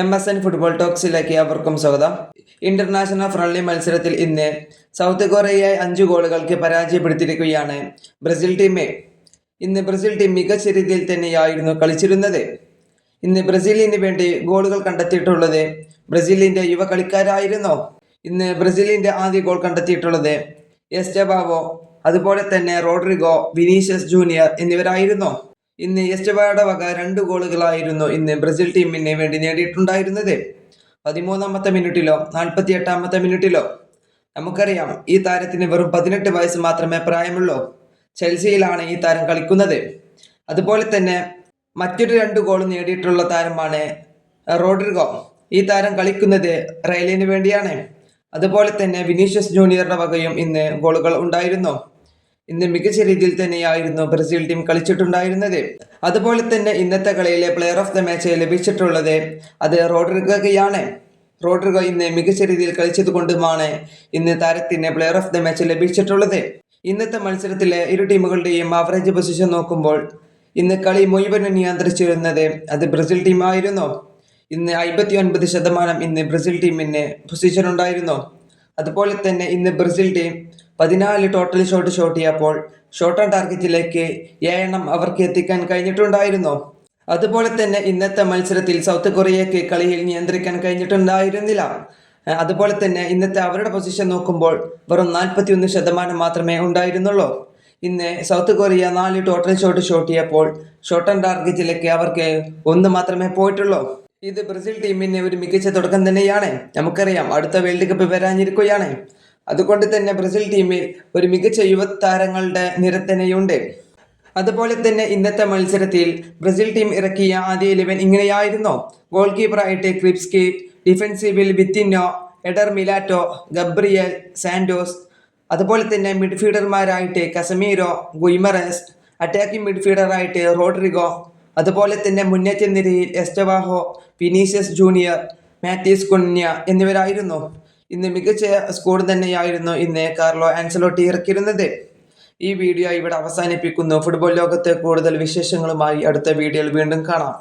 M S N football ടോക്സിലേക്ക് അവർക്കും സ്വാഗതം. ഇന്റർനാഷണൽ ഫ്രണ്ട്ലി മത്സരത്തിൽ ഇന്ന് സൗത്ത് കൊറിയയെ അഞ്ച് ഗോളുകൾക്ക് പരാജയപ്പെടുത്തിയിരിക്കുകയാണ് ബ്രസീൽ ടീം ഇന്ന് ബ്രസീൽ ടീം മികച്ച രീതിയിൽ തന്നെയായിരുന്നു കളിച്ചിരുന്നത്. ഇന്ന് ബ്രസീലിന് വേണ്ടി ഗോളുകൾ കണ്ടെത്തിയിട്ടുള്ളത് ബ്രസീലിന്റെ യുവ കളിക്കാരായിരുന്നു. ഇന്ന് ബ്രസീലിന്റെ ആദ്യ ഗോൾ കണ്ടെത്തിയിട്ടുള്ളത് എസ്റ്റബാവോ അതുപോലെ തന്നെ റോഡ്രിഗോ വിനീഷ്യസ് ജൂനിയർ എന്നിവരായിരുന്നു. ഇന്ന് എസ്റ്റബായുടെ വക രണ്ട് ഗോളുകളായിരുന്നു ഇന്ന് ബ്രസീൽ ടീമിന് വേണ്ടി നേടിയിട്ടുണ്ടായിരുന്നത്. പതിമൂന്നാമത്തെ മിനിറ്റിലോ നാൽപ്പത്തി എട്ടാമത്തെ മിനിറ്റിലോ? നമുക്കറിയാം ഈ താരത്തിന് വെറും പതിനെട്ട് വയസ്സ് മാത്രമേ പ്രായമുള്ളൂ. ചെൽസിയിലാണ് ഈ താരം കളിക്കുന്നത്. അതുപോലെ തന്നെ മറ്റൊരു രണ്ട് ഗോൾ നേടിയിട്ടുള്ള താരമാണ് റോഡ്രിഗോ. ഈ താരം കളിക്കുന്നത് റയലിന് വേണ്ടിയാണ്. അതുപോലെ തന്നെ വിനീഷ്യസ് ജൂനിയറുടെ വകയും ഇന്ന് ഗോളുകൾ ഉണ്ടായിരുന്നു. ഇന്ന് മികച്ച രീതിയിൽ തന്നെയായിരുന്നു ബ്രസീൽ ടീം കളിച്ചിട്ടുണ്ടായിരുന്നത്. അതുപോലെ തന്നെ ഇന്നത്തെ കളിയിലെ പ്ലെയർ ഓഫ് ദ മാച്ച് ലഭിച്ചിട്ടുള്ളത് അത് റോഡ്രിഗയാണ് റോഡ്രിഗോ ഇന്ന് മികച്ച രീതിയിൽ കളിച്ചത് കൊണ്ടുമാണ് ഇന്ന് താരത്തിന് പ്ലെയർ ഓഫ് ദ മാച്ച് ലഭിച്ചിട്ടുള്ളത്. ഇന്നത്തെ മത്സരത്തിലെ ഇരു ടീമുകളുടെയും ആവറേജ് പൊസിഷൻ നോക്കുമ്പോൾ ഇന്ന് കളി മുഴുവനും നിയന്ത്രിച്ചിരുന്നത് അത് ബ്രസീൽ ടീമായിരുന്നു ഇന്ന് അമ്പത്തി ഒൻപത് ശതമാനം ഇന്ന് ബ്രസീൽ ടീമിന് പൊസിഷൻ ഉണ്ടായിരുന്നു. അതുപോലെ തന്നെ ഇന്ന് ബ്രസീൽ ടീം പതിനാല് ടോട്ടൽ ഷോട്ട് ഷോട്ട് ചെയ്യപ്പോൾ ഷോട്ട് ഓൺ ടാർഗറ്റിലേക്ക് ഏഴെണ്ണം അവർക്ക് എത്തിക്കാൻ കഴിഞ്ഞിട്ടുണ്ടായിരുന്നു. അതുപോലെ തന്നെ ഇന്നത്തെ മത്സരത്തിൽ സൗത്ത് കൊറിയയ്ക്ക് കളിയിൽ നിയന്ത്രിക്കാൻ കഴിഞ്ഞിട്ടുണ്ടായിരുന്നില്ല. അതുപോലെ തന്നെ ഇന്നത്തെ അവരുടെ പൊസിഷൻ നോക്കുമ്പോൾ വെറും നാൽപ്പത്തി ഒന്ന് ശതമാനം മാത്രമേ ഉണ്ടായിരുന്നുള്ളൂ. ഇന്ന് സൗത്ത് കൊറിയ നാല് ടോട്ടൽ ഷോട്ട് ഷോട്ട് ചെയ്യപ്പോൾ ഷോട്ട് ആൻഡ് ടാർഗറ്റിലേക്ക് അവർക്ക് ഒന്ന് മാത്രമേ പോയിട്ടുള്ളൂ. ഇത് ബ്രസീൽ ടീമിന് ഒരു മികച്ച തുടക്കം തന്നെയാണ്. നമുക്കറിയാം അടുത്ത വേൾഡ് കപ്പ് വരാനിരിക്കുകയാണ്. അതുകൊണ്ട് തന്നെ ബ്രസീൽ ടീമിൽ ഒരു മികച്ച യുവതാരങ്ങളുടെ നിര അതുപോലെ തന്നെ ഇന്നത്തെ മത്സരത്തിൽ ബ്രസീൽ ടീം ഇറക്കിയ ആദ്യ ഇലവൻ ഇങ്ങനെയായിരുന്നു. ഗോൾ കീപ്പറായിട്ട് ക്രിപ്സ്കി ഡിഫൻസീവിൽ വിത്തിന്നോ എഡർ മിലാറ്റോ ഗബ്രിയൽ സാൻഡോസ് അതുപോലെ തന്നെ മിഡ്ഫീൽഡർമാരായിട്ട് കസമീരോ ഗുയ്മറസ് അറ്റാക്കിംഗ് മിഡ്ഫീൽഡറായിട്ട് റോഡ്രിഗോ അതുപോലെ തന്നെ മുന്നേറ്റ നിരയിൽ Estevao Vinicius junior Matheus Cunha എന്നിവരായിരുന്നു. ഇന്ന് മികച്ച സ്കോർ തന്നെയായിരുന്നു ഇന്ന് കാർലോ ആൻസലോട്ടി ഇറക്കിയിരുന്നത്. ഈ വീഡിയോ ഇവിടെ അവസാനിപ്പിക്കുന്നു. ഫുട്ബോൾ ലോകത്തെ കൂടുതൽ വിശേഷങ്ങളുമായി അടുത്ത വീഡിയോയിൽ വീണ്ടും കാണാം.